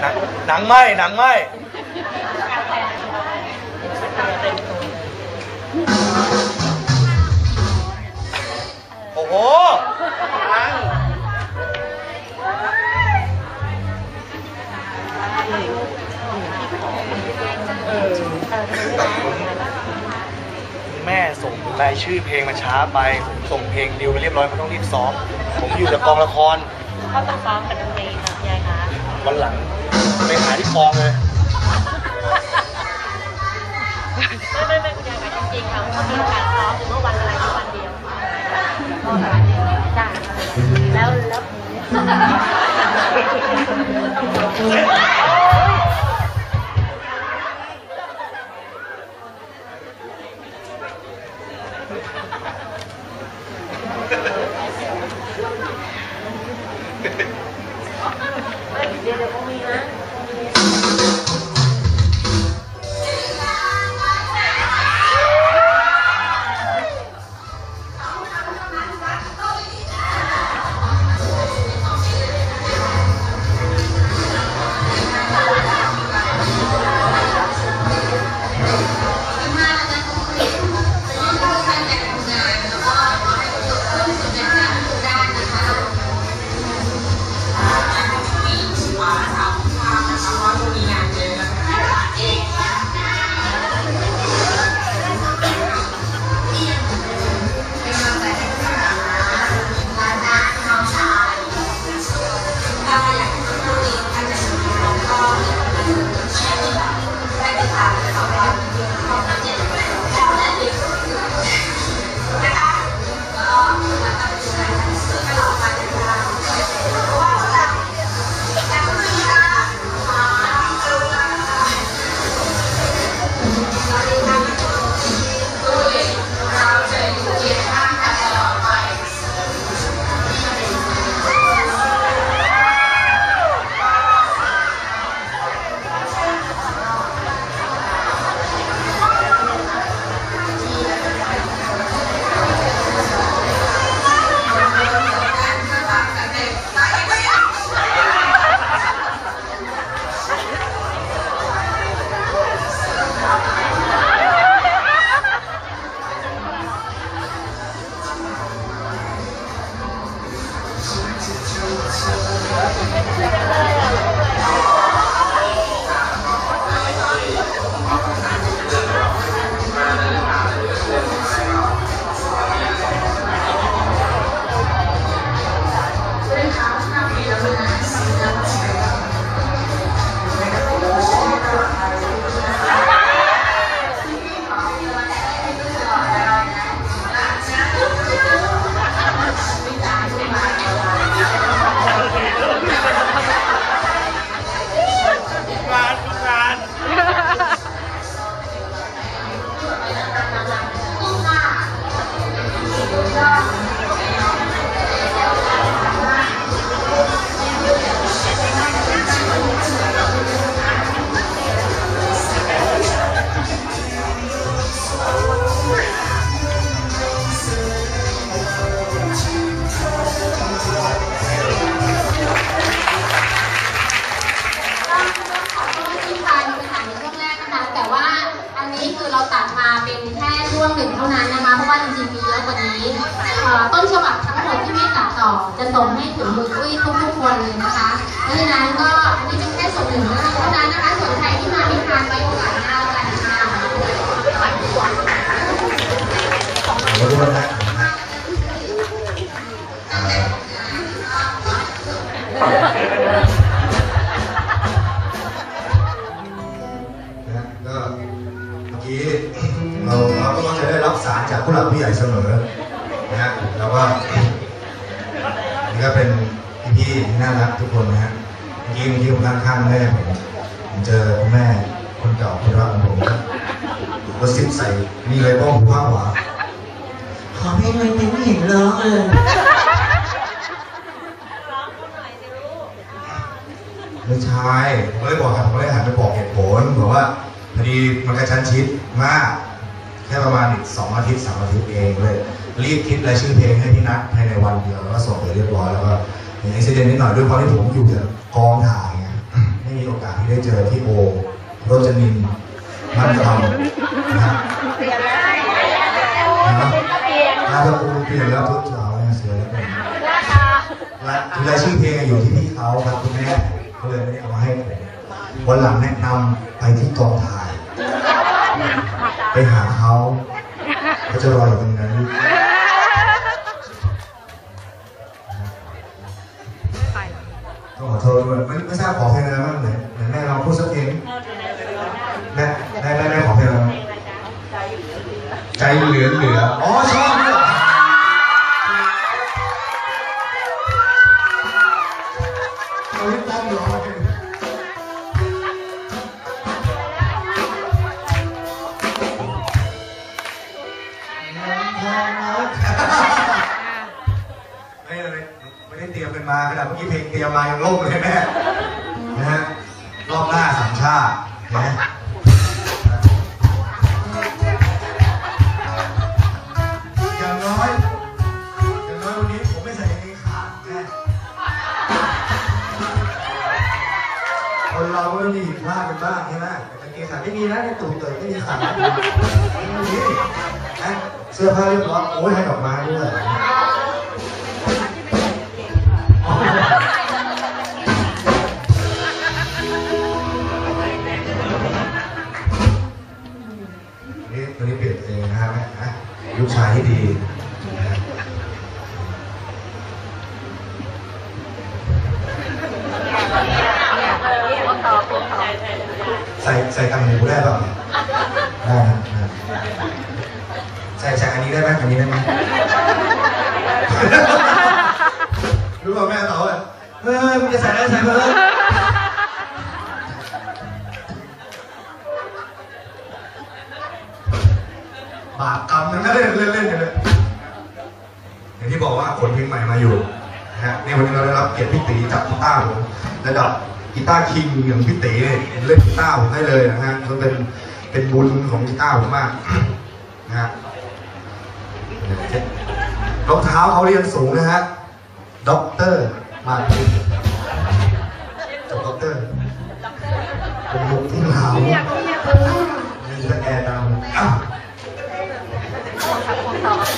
หนังหนังไหมหนังไหมโอ้โหแม่ส่งรายชื่อเพลงมาช้าไป ผมส่งเพลงดิวไปเรียบร้อยมันต้องรีบซ้อม ผมอยู่กับกองละคร เขาต้องซ้อมกับดนตรีนะยายคะวันหลังไปหาที่กองเลย ไม่ไม่ไม่คุณยายคะจริงๆค่ะเขามีการซ้อมหรือว่าวันอะไรวันเดียวจ้าแล้วแล้ว ช่วงหนึ่งเท่านั้นนะคะเพราะว่าจริงๆมีเยอะกว่านี้ต้นฉบับทั้งหมดที่ไม่ตัดต่อจะส่งให้ถึงมืออุ้ยทุกๆคนเลยนะคะเพราะฉะนั้นก็อันนี้เป็นแค่ส่วนหนึ่งเท่านั้นนะคะส่วนใครที่มาไม่ทานไว้โอกาสหน้าแล้วกันค่ะขอโทษนะนะก็เมื่อกี้ เราเราก็มักจะได้รับสารจากผู้หลักผู้ใหญ่เสมอนะฮะแล้วก็นี่ก็เป็นพี่ๆที่น่ารักทุกคนนะฮะเมื่อกี้เมื่อกี้ผมนั่งข้างแม่ผมผมเจอคุณแม่คนเก่าคนรักของผมก็ซิบใส่มีอะไรบ้างหูข้างขวาขอเพลงเลยเพลงไม่เห็นร้องเลยไม่ใช่ผมก็เลยบอกครับผมก็เลยหันไปบอกเหตุผลบอกว่าพอดีมันกระชั้นชิดมาก แค่ประมาณอีกสองอาทิตย์สามอาทิตย์เองเลยรีบคิดรายชื่อเพลงให้พี่นัทภายในวันเดียวแล้วก็ส่งไปเรียบร้อยแล้วก็อย่างนี้เสนนิดหน่อยด้วยเพราะที่ผมอยู่แต่กองถ่ายไงไม่มีโอกาสที่ได้เจอพี่โอโรจนินมันคำนะฮะนามสกุลเปลี่ยนแล้วทุกสาวเนี่ยเสียแล้วเป็นและคือรายชื่อเพลงอยู่ที่พี่เขาครับคุณแม่ก็เลยไม่ได้เอามาให้ผมวันหลังแนะนำไปที่กองถ่าย ไปหาเขาเขาจะรออยู่ตรงนั้นต้องขอโทษด้วยไม่ไม่ทราบขอเพลงอะไรบ้างไหนไหนแม่เราพูดสักเพลงแม่แม่แม่ขอเพลงอะไรบ้างใจเหลือเหลือ กันมาขนาดเมื่อกี้เพลงเตรียมมายังล่มเลยแม่นะฮะรอบหน้าสามชาตินะอย่างน้อยอย่างน้อยวันนี้ผมไม่ใส่กางเกงขาดแม่คนเราก็ต้องมีผิดพลาดกันบ้างใช่ไหมแต่กางเกงขาดไม่มีนะในตูดเตยไม่มีขาดไม่มีนะเสื้อผ้าเรียบร้อยโอ้ยให้ดอกไม้ด้วย ลูกชายที่ดีนะฮะใส่ใส่ตังหูได้เปล่าได้นะได้ใส่ใส่อันนี้ได้ไหมอันนี้ได้ไหมรู้ป่าแม่เขาอะเฮ้ยมึงจะใส่อะไรใส่มาเลย บาปกรรมนั้นเลยเล่นเล่นๆกันเลยอย่างที่บอกว่าขนเพลงใหม่มาอยู่นะฮะนี่วันนี้เราได้รับเกียรติพี่ตีจับกีตาร์ผมระดับกีตาร์คิงอย่างพี่ตีเนี่ยเล่นกีตาร์ผมได้เลยนะฮะมันเป็นเป็นบุญของกีตาร์ผมมากนะฮะรองเท้าเขาเรียนสูงนะฮะด็อกเตอร์มาตินจบด็อกเตอร์เป็นมุกที่หาวมีแตะแอร์ดาว 不疼